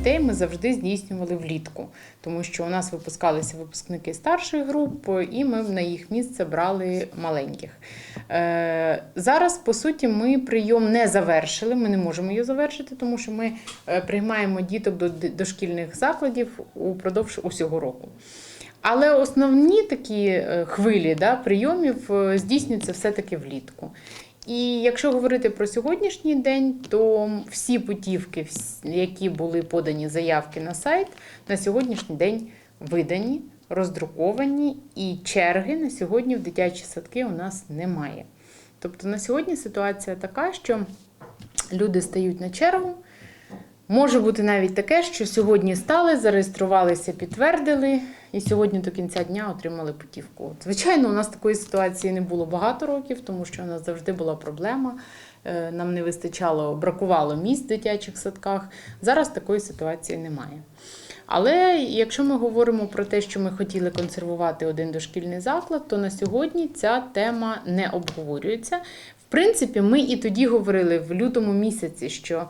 дітей ми завжди здійснювали влітку, тому що у нас випускалися випускники старших груп, і ми на їх місце брали маленьких. Е, Зараз, по суті, ми прийом не завершили. Ми не можемо його завершити, тому що ми е, приймаємо діток до дошкільних закладів упродовж усього року. Але основні такі е, хвилі да, прийомів здійснюються все-таки влітку. І якщо говорити про сьогоднішній день, то всі путівки, які були подані заявки на сайт, на сьогоднішній день видані, роздруковані, і черги на сьогодні в дитячі садки у нас немає. Тобто на сьогодні ситуація така, що люди стають на чергу. Може бути навіть таке, що сьогодні стали, зареєструвалися, підтвердили, і сьогодні до кінця дня отримали путівку. Звичайно, у нас такої ситуації не було багато років, тому що у нас завжди була проблема. Е, Нам не вистачало, бракувало місць в дитячих садках. Зараз такої ситуації немає. Але якщо ми говоримо про те, що ми хотіли консервувати один дошкільний заклад, то на сьогодні ця тема не обговорюється. В принципі, ми і тоді говорили в лютому місяці, що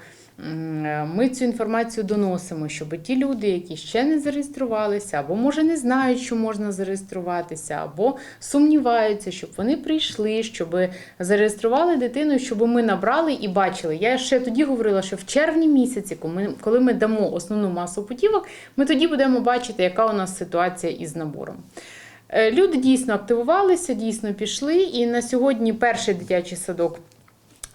ми цю інформацію доносимо, щоб ті люди, які ще не зареєструвалися, або може не знають, що можна зареєструватися, або сумніваються, щоб вони прийшли, щоб зареєстрували дитину, щоб ми набрали і бачили. Я ще тоді говорила, що в червні місяці, коли ми- дамо основну масу путівок, ми тоді будемо бачити, яка у нас ситуація із набором. Е, Люди дійсно активувалися, дійсно пішли. І на сьогодні перший дитячий садок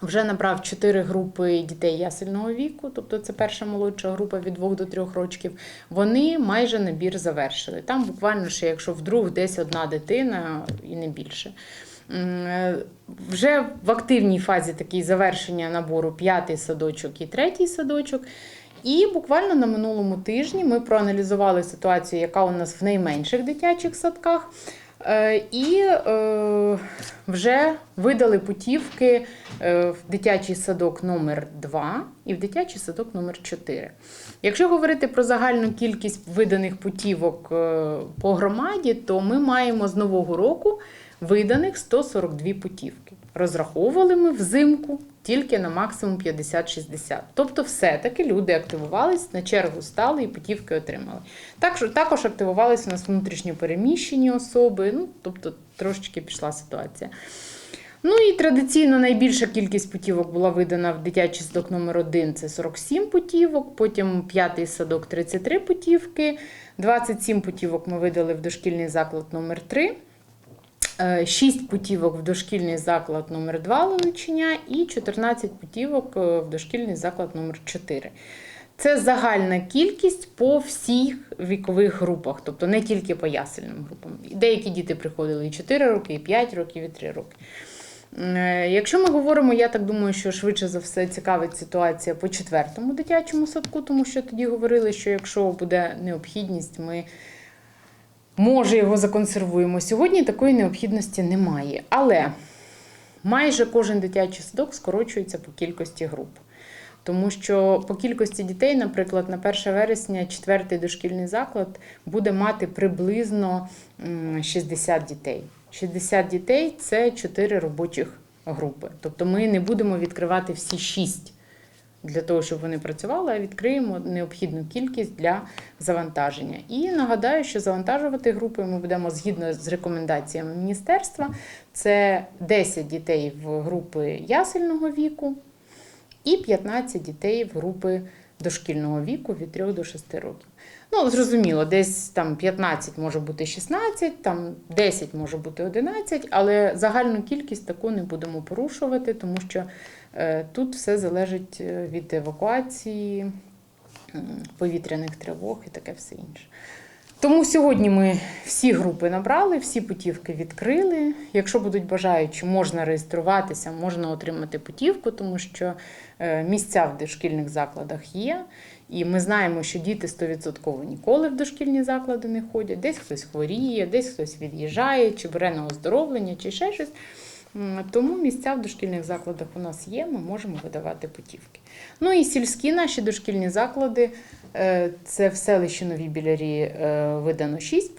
вже набрав 4 групи дітей ясельного віку, тобто це перша молодша група від 2 до 3 років. Вони майже набір завершили. Там буквально ще, якщо вдруг десь одна дитина і не більше. Е, Вже в активній фазі такій завершення набору п'ятий садочок і третій садочок. І буквально на минулому тижні ми проаналізували ситуацію, яка у нас в найменших дитячих садках. Е, І е, вже видали путівки е, в дитячий садок номер 2 і в дитячий садок номер 4. Якщо говорити про загальну кількість виданих путівок по громаді, то ми маємо з нового року виданих 142 путівки. Розраховували ми взимку тільки на максимум 50-60. Тобто, все-таки люди активувались, на чергу стали і путівки отримали. Також, також активувалися у нас внутрішньо переміщені особи, ну, тобто трошечки пішла ситуація. Ну і традиційно найбільша кількість путівок була видана в дитячий садок номер 1 це 47 путівок, потім п'ятий садок 33 путівки, 27 путівок ми видали в дошкільний заклад номер 3 6 путівок в дошкільний заклад номер 2 Ловичиня і 14 путівок е, в дошкільний заклад номер 4 Це загальна кількість по всіх вікових групах, тобто не тільки по ясельним групам. Деякі діти приходили і 4 роки, і 5 років, і 3 роки. Е, Якщо ми говоримо, я так думаю, що швидше за все цікавить ситуація по четвертому дитячому садку, тому що тоді говорили, що якщо буде необхідність, ми може його законсервуємо. Сьогодні такої необхідності немає. Але майже кожен дитячий садок скорочується по кількості груп. Тому що по кількості дітей, наприклад, на 1 вересня четвертий дошкільний заклад буде мати приблизно м, 60 дітей. 60 дітей це 4 робочих групи. Тобто ми не будемо відкривати всі 6 для того, щоб вони працювали, а відкриємо необхідну кількість для завантаження. І нагадаю, що завантажувати групи ми будемо згідно з рекомендаціями міністерства. Це 10 дітей в групи ясельного віку і 15 дітей в групи дошкільного віку від 3 до 6 років. Ну, зрозуміло, десь там 15 може бути 16, там 10 може бути 11, але загальну кількість таку не будемо порушувати, тому що тут все залежить е, від евакуації, повітряних тривог і таке все інше. Тому сьогодні ми всі групи набрали, всі путівки відкрили. Якщо будуть бажаючі, можна реєструватися, можна отримати путівку, тому що е, місця в дошкільних закладах є. І ми знаємо, що діти 100% ніколи в дошкільні заклади не ходять. Десь хтось хворіє, десь хтось від'їжджає, чи бере на оздоровлення, чи ще щось. Тому місця в дошкільних закладах у нас є, ми можемо видавати путівки. Ну і сільські наші дошкільні заклади. е, Це в селищі Нові Білярі е, видано 6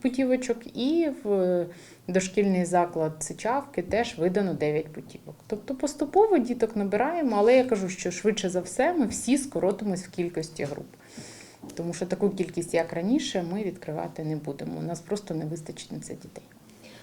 путівочок, і в дошкільний заклад Сичавки теж видано 9 путівок. Тобто поступово діток набираємо, але я кажу, що швидше за все ми всі скоротимось в кількості груп. Тому що таку кількість, як раніше, ми відкривати не будемо. У нас просто не вистачить на це дітей.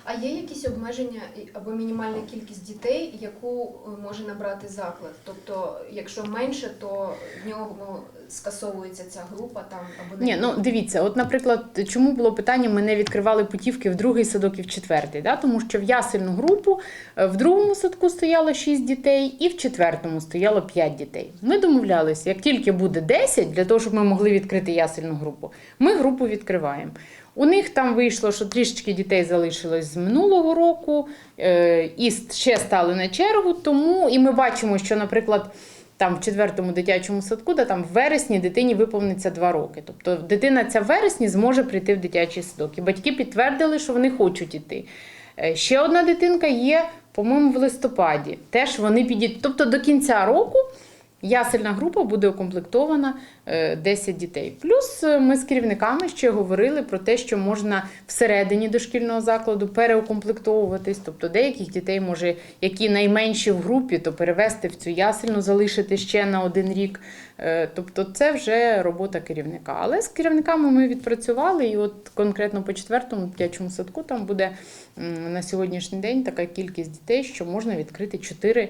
А є якісь обмеження або мінімальна кількість дітей, яку е, може набрати заклад? Тобто, якщо менше, то в нього скасовується ця група там або не Ні, ну дивіться, от, наприклад, чому було питання, ми не відкривали путівки в другий садок і в четвертий, да? тому що в ясельну групу е, в другому садку стояло 6 дітей і в четвертому стояло 5 дітей. Ми домовлялися, як тільки буде 10, для того, щоб ми могли відкрити ясельну групу, ми групу відкриваємо. У них там вийшло, що трішечки дітей залишилось з минулого року, е, і ще стали на чергу. Тому і ми бачимо, що, наприклад, там в четвертому дитячому садку, де там в вересні дитині виповниться два роки. Тобто дитина ця в вересні зможе прийти в дитячий садок. І батьки підтвердили, що вони хочуть іти. Е, Ще одна дитинка є, по-моєму, в листопаді. Теж вони підійдуть. Тобто до кінця року ясельна група буде укомплектована е, 10 дітей. Плюс е, ми з керівниками ще говорили про те, що можна всередині дошкільного закладу переукомплектовуватись. Тобто деяких дітей може, які найменші в групі, то перевести в цю ясельну, залишити ще на один рік. Е, Тобто це вже робота керівника. Але з керівниками ми відпрацювали, і от конкретно по четвертому дитячому садку там буде на сьогоднішній день така кількість дітей, що можна відкрити 4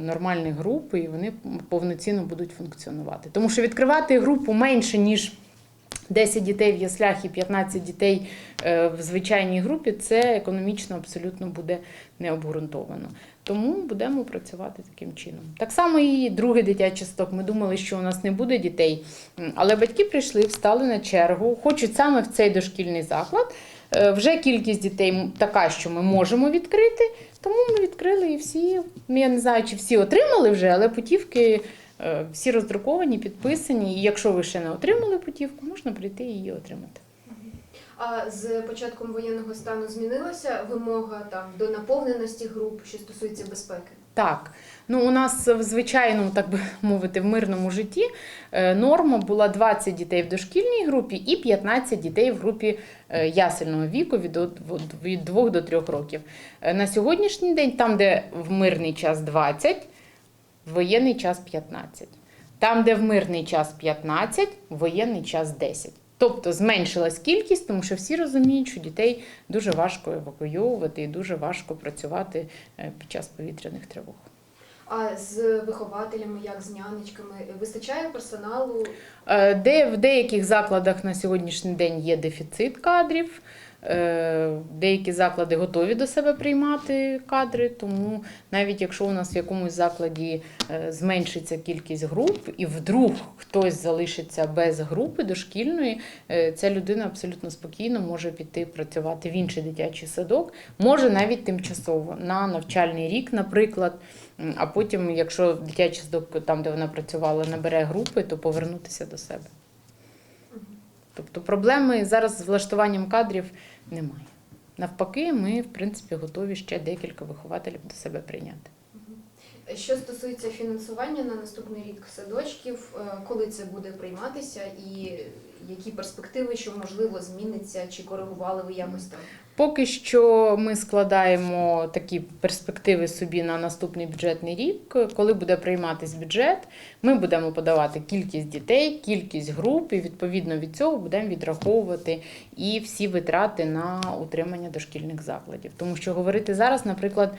нормальні групи, і вони повноцінно будуть функціонувати. Тому що відкривати групу менше, ніж 10 дітей в яслях і 15 дітей е, в звичайній групі, це економічно абсолютно буде необґрунтовано. Тому будемо працювати таким чином. Так само і другий дитячий сток. Ми думали, що у нас не буде дітей, але батьки прийшли, встали на чергу, хочуть саме в цей дошкільний заклад. Е, Вже кількість дітей така, що ми можемо відкрити, тому ми відкрили і всі. Я не знаю, чи всі отримали вже, але путівки е, всі роздруковані, підписані. І якщо ви ще не отримали путівку, можна прийти і її отримати. А з початком воєнного стану змінилася вимога там до наповненості груп, що стосується безпеки? Так, ну у нас в звичайному, так би мовити, в мирному житті е, норма була 20 дітей в дошкільній групі і 15 дітей в групі е, ясельного віку від, од- від- від 2 до 3 років. Е, На сьогоднішній день, там, де в мирний час 20, в воєнний час 15. Там, де в мирний час 15, в воєнний час 10. Тобто зменшилась кількість, тому що всі розуміють, що дітей дуже важко евакуйовувати і дуже важко працювати е, під час повітряних тривог. А з вихователями, як з нянечками, вистачає персоналу? Е, Де в деяких закладах на сьогоднішній день є дефіцит кадрів. Е, Деякі заклади готові до себе приймати кадри, тому навіть якщо у нас в якомусь закладі е, зменшиться кількість груп, і вдруг хтось залишиться без групи дошкільної, е, ця людина абсолютно спокійно може піти працювати в інший дитячий садок, може навіть тимчасово на навчальний рік, наприклад. А потім, якщо дитячий садок, там, де вона працювала, набере групи, то повернутися до себе. Тобто проблеми зараз з влаштуванням кадрів немає. Навпаки, ми, в принципі, готові ще декілька вихователів до себе прийняти. Що стосується фінансування на наступний рік садочків, е, коли це буде прийматися, і які перспективи, що можливо зміниться, чи коригували ви якось там? Поки що ми складаємо такі перспективи собі на наступний бюджетний рік. Коли буде прийматись бюджет, ми будемо подавати кількість дітей, кількість груп, і відповідно від цього будемо відраховувати і всі витрати на утримання дошкільних закладів. Тому що говорити зараз, наприклад.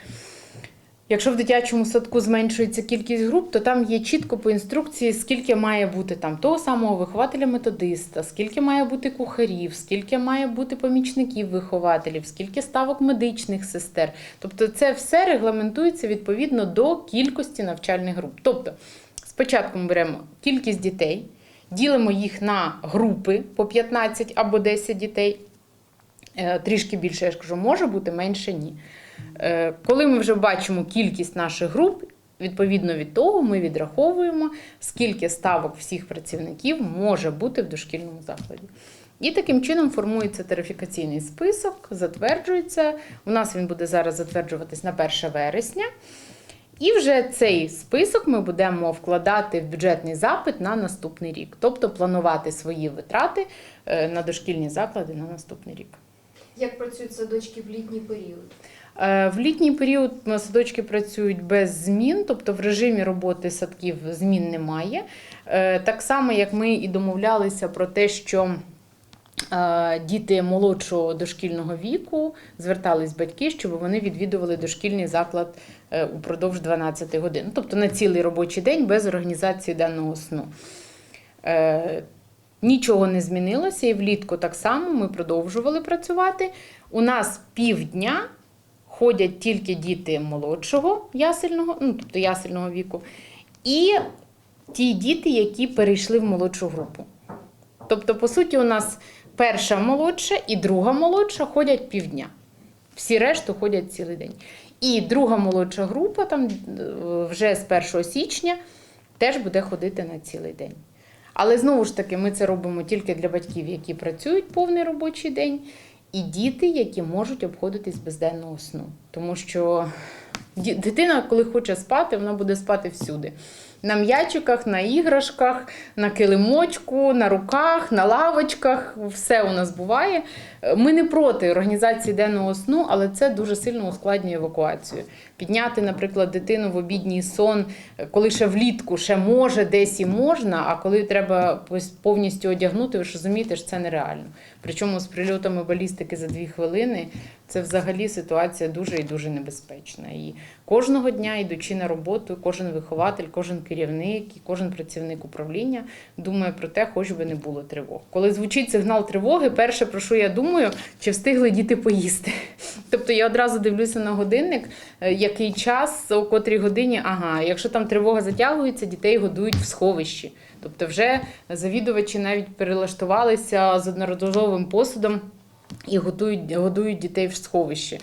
Якщо в дитячому садку зменшується кількість груп, то там є чітко по інструкції, скільки має бути там того самого вихователя-методиста, скільки має бути кухарів, скільки має бути помічників вихователів, скільки ставок медичних сестер. Тобто це все регламентується відповідно до кількості навчальних груп. Тобто, спочатку ми беремо кількість дітей, ділимо їх на групи по 15 або 10 дітей. Е, Трішки більше, я ж кажу, може бути, менше ні. Е, Коли ми вже бачимо кількість наших груп, відповідно від того ми відраховуємо, скільки ставок всіх працівників може бути в дошкільному закладі. І таким чином формується тарифікаційний список, затверджується. У нас він буде зараз затверджуватись на 1 вересня. І вже цей список ми будемо вкладати в бюджетний запит на наступний рік, тобто планувати свої витрати е, на дошкільні заклади на наступний рік. Як працюють садочки в літній період? Е, В літній період садочки працюють без змін, тобто в режимі роботи садків змін немає. Е, Так само, як ми і домовлялися про те, що е, діти молодшого дошкільного віку звертались батьки, щоб вони відвідували дошкільний заклад упродовж 12 годин, тобто на цілий робочий день без організації денного сну. Нічого не змінилося, і влітку так само ми продовжували працювати. У нас півдня ходять тільки діти молодшого ясельного, ну тобто ясельного віку, і ті діти, які перейшли в молодшу групу. Тобто, по суті, у нас перша молодша і друга молодша ходять півдня. Всі решту ходять цілий день. І друга молодша група, там е, вже з 1 січня, теж буде ходити на цілий день. Але знову ж таки, ми це робимо тільки для батьків, які працюють повний робочий день, і діти, які можуть обходитись без денного сну. Тому що дитина, коли хоче спати, вона буде спати всюди. На м'ячиках, на іграшках, на килимочку, на руках, на лавочках. Все у нас буває. Ми не проти організації денного сну, але це дуже сильно ускладнює евакуацію. Підняти, наприклад, дитину в обідній сон, коли ще влітку ще може, десь і можна, а коли треба повністю одягнути, ви ж розумієте, що це нереально. Причому з прильотами балістики за дві хвилини це взагалі ситуація дуже і дуже небезпечна. І кожного дня, йдучи на роботу, кожен вихователь, кожен керівник і кожен працівник управління думає про те, хоч би не було тривог. Коли звучить сигнал тривоги, перше про що я думаю, чи встигли діти поїсти. Тобто я одразу дивлюся на годинник, е, який час, о котрій годині, ага, якщо там тривога затягується, дітей годують в сховищі. Тобто вже завідувачі навіть перелаштувалися з одноразовим посудом і готують, годують дітей в сховищі. Е,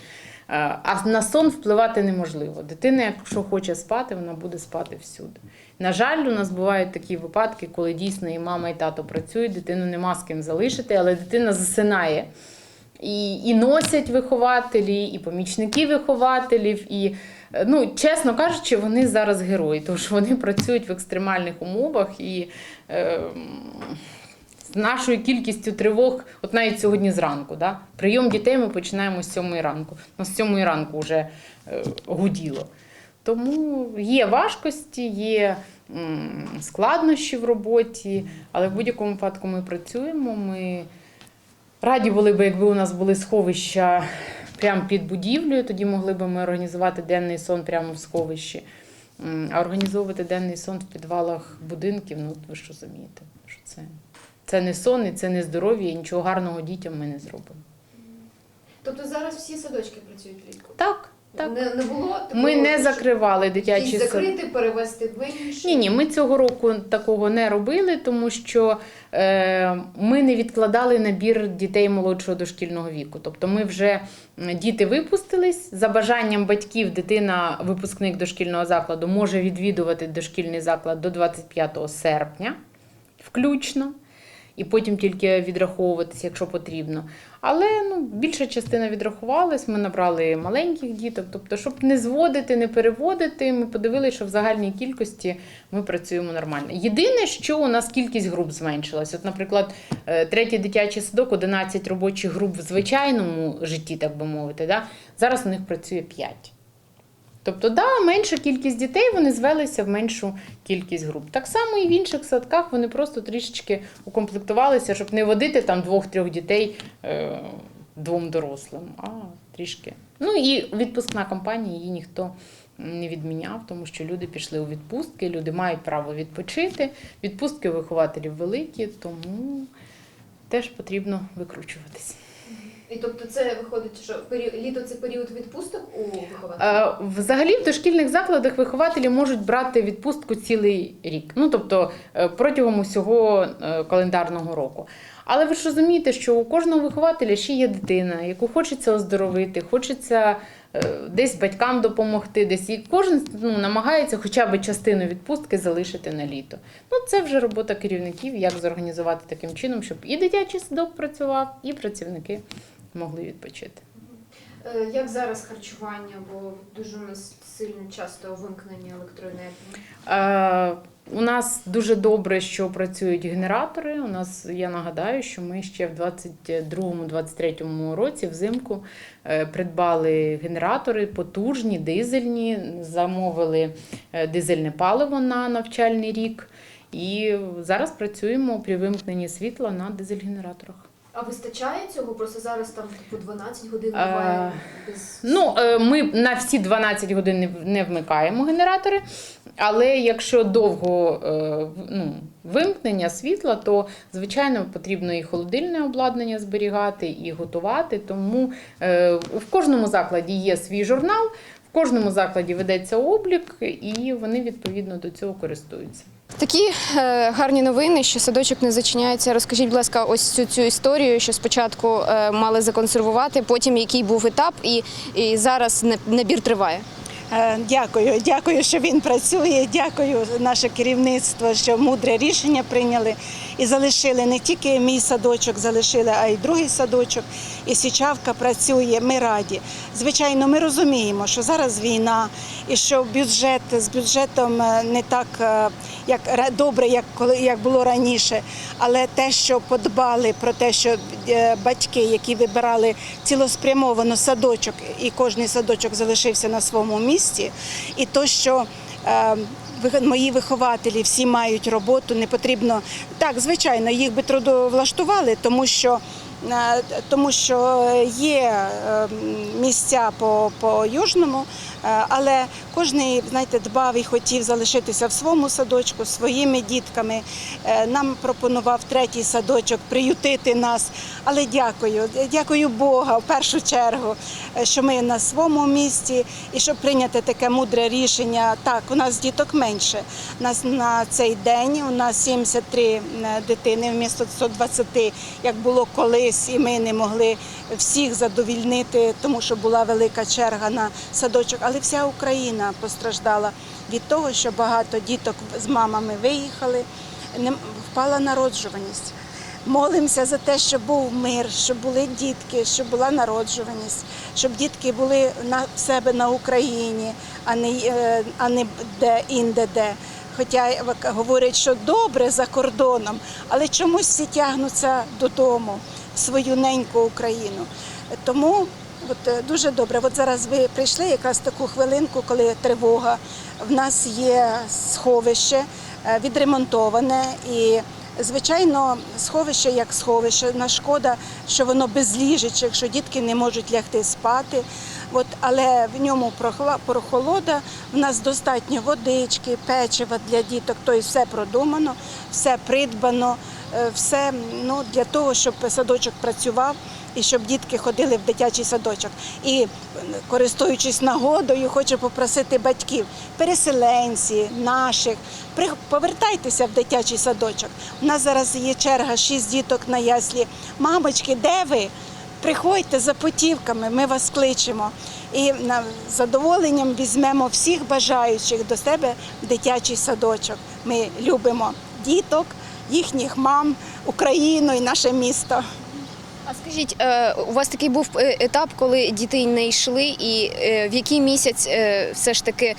А на сон впливати неможливо. Дитина, якщо хоче спати, вона буде спати всюди. На жаль, у нас бувають такі випадки, коли дійсно і мама, і тато працюють, дитину нема з ким залишити, але дитина засинає. І, і носять вихователі, і помічники вихователів. І, е, ну, чесно кажучи, вони зараз герої, тому що вони працюють в екстремальних умовах і е, з нашою кількістю тривог, от навіть сьогодні зранку, да, прийом дітей ми починаємо з 7 ранку. Ну, з 7 ранку вже е, гуділо. Тому є важкості, є складнощі в роботі, але в будь-якому випадку ми працюємо. Ми раді були б, якби у нас були сховища прямо під будівлею, тоді могли б ми організувати денний сон прямо в сховищі. А організовувати денний сон в підвалах будинків, ну ви ж розумієте, що це, це не сон і це не здоров'я, і нічого гарного дітям ми не зробимо. Тобто зараз всі садочки працюють влітку? Так, так. Не, не було такого, Ми не закривали дитячі садки. закрити, перевести в інші? Ні, ні, ми цього року такого не робили, тому що е, ми не відкладали набір дітей молодшого дошкільного віку. Тобто ми вже м, діти випустились. За бажанням батьків, дитина, випускник дошкільного закладу, може відвідувати дошкільний заклад до 25 серпня, включно. І потім тільки відраховуватися, якщо потрібно. Але ну, більша частина відрахувалась, ми набрали маленьких діток. Тобто, щоб не зводити, не переводити, ми подивилися, що в загальній кількості ми працюємо нормально. Єдине, що у нас кількість груп зменшилась. От, наприклад, е, третій дитячий садок, 11 робочих груп в звичайному житті, так би мовити. Да? Зараз у них працює 5. Тобто, да, менша кількість дітей вони звелися в меншу кількість груп. Так само і в інших садках вони просто трішечки укомплектувалися, щоб не водити там двох-трьох дітей е, двом дорослим, а трішки. Ну і відпускна кампанія її ніхто не відміняв, тому що люди пішли у відпустки, люди мають право відпочити. Відпустки у вихователів великі, тому теж потрібно викручуватись. І тобто це виходить, що пері... літо це період відпусток у вихователів? Е, Взагалі в дошкільних закладах вихователі можуть брати відпустку цілий рік, ну тобто е, протягом усього е, календарного року. Але ви ж розумієте, що у кожного вихователя ще є дитина, яку хочеться оздоровити, хочеться десь батькам допомогти, десь і кожен ну, намагається хоча б частину відпустки залишити на літо. Ну це вже робота керівників, як зорганізувати таким чином, щоб і дитячий садок працював, і працівники могли відпочити. Е, Як зараз харчування, бо дуже у нас сильно часто вимкнення електроенергії. Е, у нас дуже добре, що працюють генератори. У нас я нагадаю, що ми ще в 22-23 році взимку е, придбали генератори потужні, дизельні, замовили дизельне паливо на навчальний рік. І зараз працюємо при вимкненні світла на дизель-генераторах. А вистачає цього? Просто зараз там типу 12 годин Е, буває без Ну, е, ми на всі 12 годин не вмикаємо генератори, але якщо довго е, ну, вимкнення світла, то звичайно потрібно і холодильне обладнання зберігати, і готувати. Тому е, в кожному закладі є свій журнал, в кожному закладі ведеться облік, і вони відповідно до цього користуються. Такі е, гарні новини, що садочок не зачиняється. Розкажіть, будь ласка, ось цю цю історію, що спочатку е, мали законсервувати, потім який був етап, і, і зараз набір триває. Е, Дякую, дякую, що він працює. Дякую наше керівництво, що мудре рішення прийняли і залишили не тільки мій садочок, залишили, а й другий садочок. І Січавка працює. Ми раді. Звичайно, ми розуміємо, що зараз війна і що бюджет з бюджетом е, не так е, як добре, як коли як було раніше. Але те, що подбали про те, що е, батьки, які вибирали цілеспрямовано садочок, і кожний садочок залишився на своєму місці, і то, що Мої вихователі всі мають роботу, не потрібно. Так, звичайно, їх би трудовлаштували, тому що е, тому що є е, місця по, по южному, але кожен знаєте, дбав і хотів залишитися в своєму садочку своїми дітками. Е, Нам пропонував третій садочок приютити нас. Але дякую, дякую Бога в першу чергу, е, що ми на своєму місці і щоб прийняти таке мудре рішення. Так, у нас діток менше. У нас на цей день у нас 73 е, дитини вмісто 120, як було колись, і ми не могли всіх задовільнити, тому що була велика черга на садочок. Але вся Україна постраждала від того, що багато діток з мамами виїхали, впала народжуваність. Молимося за те, щоб був мир, щоб були дітки, щоб була народжуваність, щоб дітки були на в себе на Україні, а не, е, а не де інде де. Хоча говорять, що добре за кордоном, але чомусь всі тягнуться додому, в свою неньку Україну. Тому от, е, дуже добре. От зараз ви прийшли якраз таку хвилинку, коли тривога. В нас є сховище е, відремонтоване і. Звичайно, сховище як сховище. На шкода, що воно безліжече, якщо дітки не можуть лягти спати. От, але в ньому прохолода, в нас достатньо водички, печива для діток, тобто все продумано, все придбано, е, все ну, для того, щоб садочок працював і щоб дітки ходили в дитячий садочок. І е, користуючись нагодою, хочу попросити батьків, переселенці, наших, повертайтеся в дитячий садочок. У нас зараз є черга, шість діток на яслі. Мамочки, де ви? Приходьте за путівками, ми вас кличемо. І з задоволенням візьмемо всіх бажаючих до себе в дитячий садочок. Ми любимо діток, їхніх мам, Україну і наше місто. А скажіть, е, у вас такий був е, етап, коли діти не йшли, і е, в який місяць все ж таки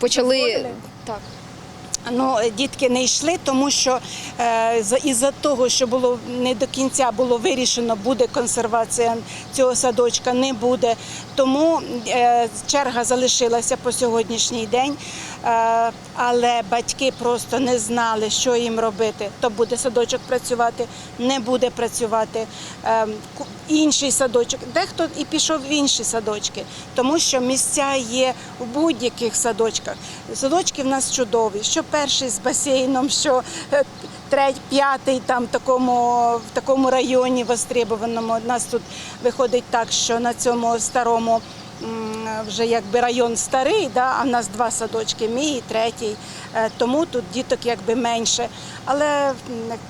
почали так. Ну, дітки не йшли, тому що е, за- із-за того, що було не до кінця було вирішено, буде консервація цього садочка, не буде. Тому е, черга залишилася по сьогоднішній день. Е, але батьки просто не знали, що їм робити. То буде садочок працювати, не буде працювати. Е, інший садочок, дехто і пішов в інші садочки, тому що місця є в будь-яких садочках. Садочки в нас чудові, що перший з басейном, що третій, п'ятий там такому, в такому районі востребованому. У нас тут виходить так, що на цьому старому вже якби район старий, да, а в нас два садочки, мій і третій. Е, Тому тут діток якби менше. Але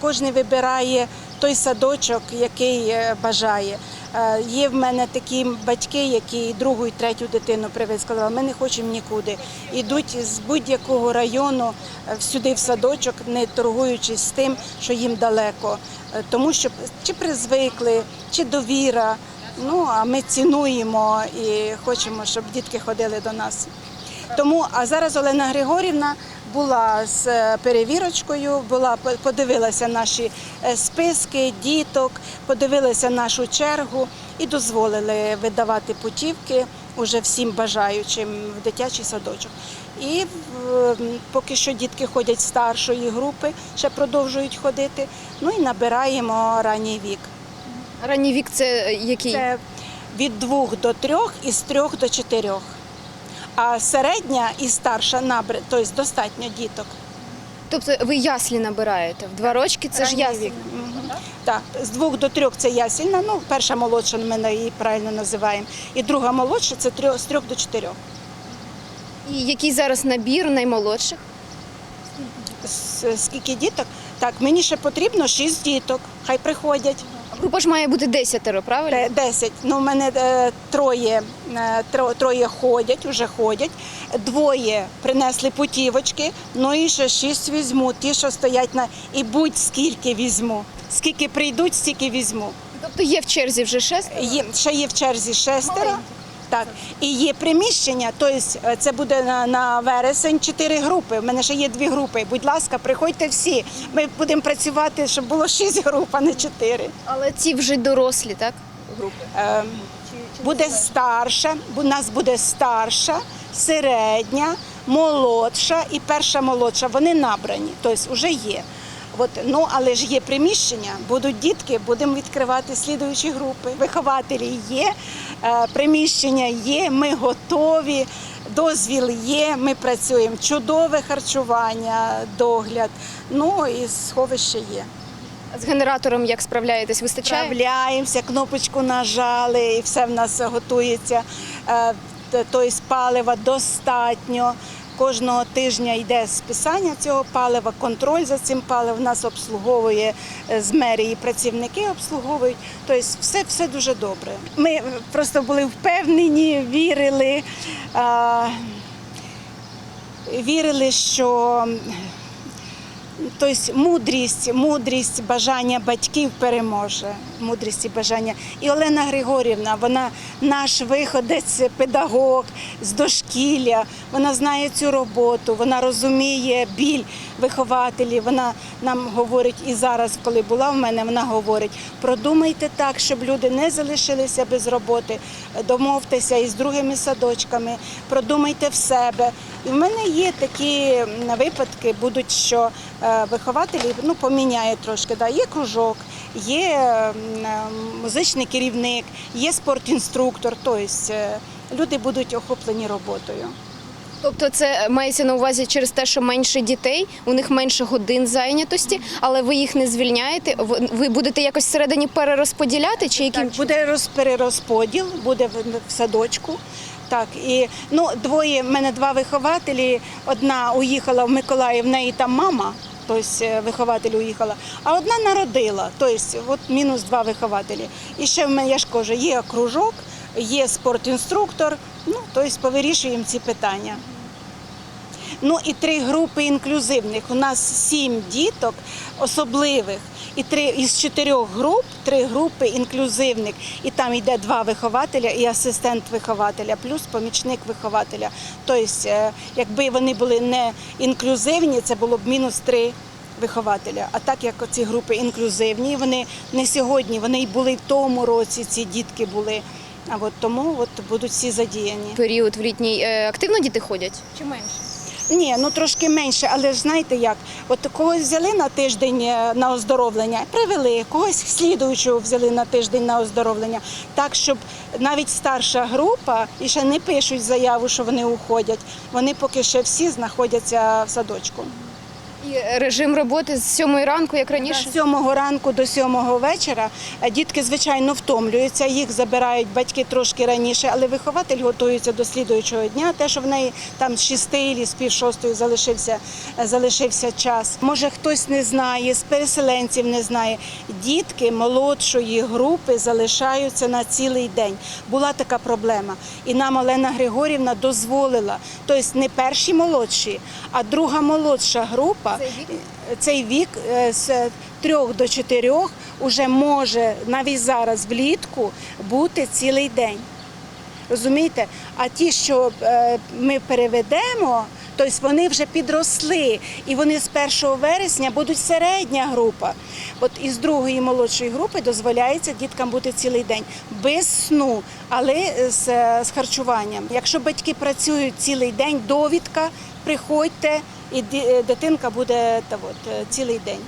кожен вибирає той садочок, який е, бажає. Е, Є в мене такі батьки, які другу і третю дитину привезли, сказали, ми не хочемо нікуди. Ідуть з будь-якого району е, сюди в садочок, не торгуючись з тим, що їм далеко. Е, Тому що чи призвикли, чи довіра. Ну а ми цінуємо і хочемо, щоб дітки ходили до нас. Тому, а зараз Олена Григорівна була з е, перевірочкою, була по- подивилася наші е, списки діток, подивилася нашу чергу і дозволили видавати путівки уже всім бажаючим в дитячий садочок. І поки що дітки ходять старшої групи, ще продовжують ходити. Ну і набираємо ранній вік. Ранній вік це який? Це від двох до трьох і з трьох до чотирьох. А середня і старша набри, тобто достатньо діток. Тобто ви яслі набираєте в два рочки, це ж Ранній яслі. вік. Мгм. Так, з двох до трьох це ясільна, ну перша молодша ми її правильно називаємо. І друга молодша це трьох, з трьох до чотирьох. І який зараз набір наймолодших? С- Скільки діток? Так, мені ще потрібно шість діток. Хай приходять. Група ж має бути десятеро, правильно? Е, Десять. Ну, в мене е, троє, е, троє ходять, вже ходять. Двоє принесли путівочки, ну і ще шість візьму. Ті, що стоять на і будь-скільки візьму. Скільки прийдуть, стільки візьму. Тобто є в черзі вже шестеро? Є, ще є в черзі шестеро. Так, і є приміщення, тобто е, це буде на, на вересень чотири групи. У мене ще є дві групи. Будь ласка, приходьте всі. Ми будемо працювати, щоб було шість груп, а не чотири. Але ці вже дорослі, так? Групи. Е, Буде старша, у нас буде старша, середня, молодша і перша молодша. Вони набрані, тобто вже є. От, ну, але ж є приміщення, будуть дітки, будемо відкривати слідуючі групи. Вихователі є, е, приміщення є, ми готові, дозвіл є, ми працюємо. Чудове харчування, догляд, ну і сховище є. З генератором як справляєтесь? Вистачає? Справляємося, кнопочку нажали, і все в нас готується. Тобто палива достатньо. Кожного тижня йде списання цього палива, контроль за цим паливом нас обслуговує е, з мерії працівники обслуговують. Тобто все, все дуже добре. Ми просто були впевнені, вірили. Вірили, що Тобто мудрість, мудрість, бажання батьків переможе. Мудрість і бажання. І Олена Григорівна, вона наш виходець, педагог з дошкілля. Вона знає цю роботу, вона розуміє біль вихователів. Вона нам говорить і зараз, коли була в мене, вона говорить: продумайте так, щоб люди не залишилися без роботи. Домовтеся із другими садочками, продумайте в себе. І в мене є такі випадки, будуть, що е, вихователі ну, поміняє трошки. Да. Є кружок, є е, музичний керівник, є спортінструктор, тобто люди будуть охоплені роботою. Тобто це мається на увазі через те, що менше дітей, у них менше годин зайнятості, але ви їх не звільняєте. Ви- будете якось всередині перерозподіляти чи яким Так, буде перерозподіл, буде в, садочку. Так, і ну, двоє, в мене два вихователі. Одна уїхала в Миколаїв, в неї там мама, тобто вихователь уїхала, а одна народила, тобто от мінус два вихователі. І ще в мене, я ж кажу, є кружок, є спортінструктор, ну, тобто повирішуємо ці питання. Ну і три групи інклюзивних. У нас сім діток особливих. І три із чотирьох груп три групи інклюзивних. І там йде два вихователя і асистент вихователя, плюс помічник вихователя. Тобто, е, якби вони були не інклюзивні, це було б мінус три вихователя. А так як ці групи інклюзивні, вони не сьогодні, вони й були в тому році. Ці дітки були. А от тому от будуть всі задіяні. період в літній е, активно діти ходять? Чи менше? Ні, ну трошки менше, але ж знаєте як? От когось взяли на тиждень е, на оздоровлення, привели, когось слідуючого взяли на тиждень на оздоровлення. Так, щоб навіть старша група і ще не пишуть заяву, що вони уходять. Вони поки ще всі знаходяться в садочку. І режим роботи з сьомої ранку, як раніше? З сьомого ранку до сьомого вечора е, дітки, звичайно, втомлюються, їх забирають батьки трошки раніше, але вихователь готується до слідуючого дня. Те, що в неї там з шести або з пів шостої залишився, е, залишився час. Може, хтось не знає, з переселенців не знає. Дітки молодшої групи залишаються на цілий день. Була така проблема. І нам Олена Григорівна дозволила, тобто не перші молодші, а друга молодша група. Цей вік? Е, з трьох до чотирьох уже може навіть зараз влітку бути цілий день. Розумієте? А ті, що е, ми переведемо, тобто вони вже підросли, і вони з 1 вересня будуть середня група. От із другої молодшої групи дозволяється діткам бути цілий день без сну, але з, з харчуванням. Якщо батьки працюють цілий день, довідка, приходьте, і ді- дитинка буде та от, е, цілий день.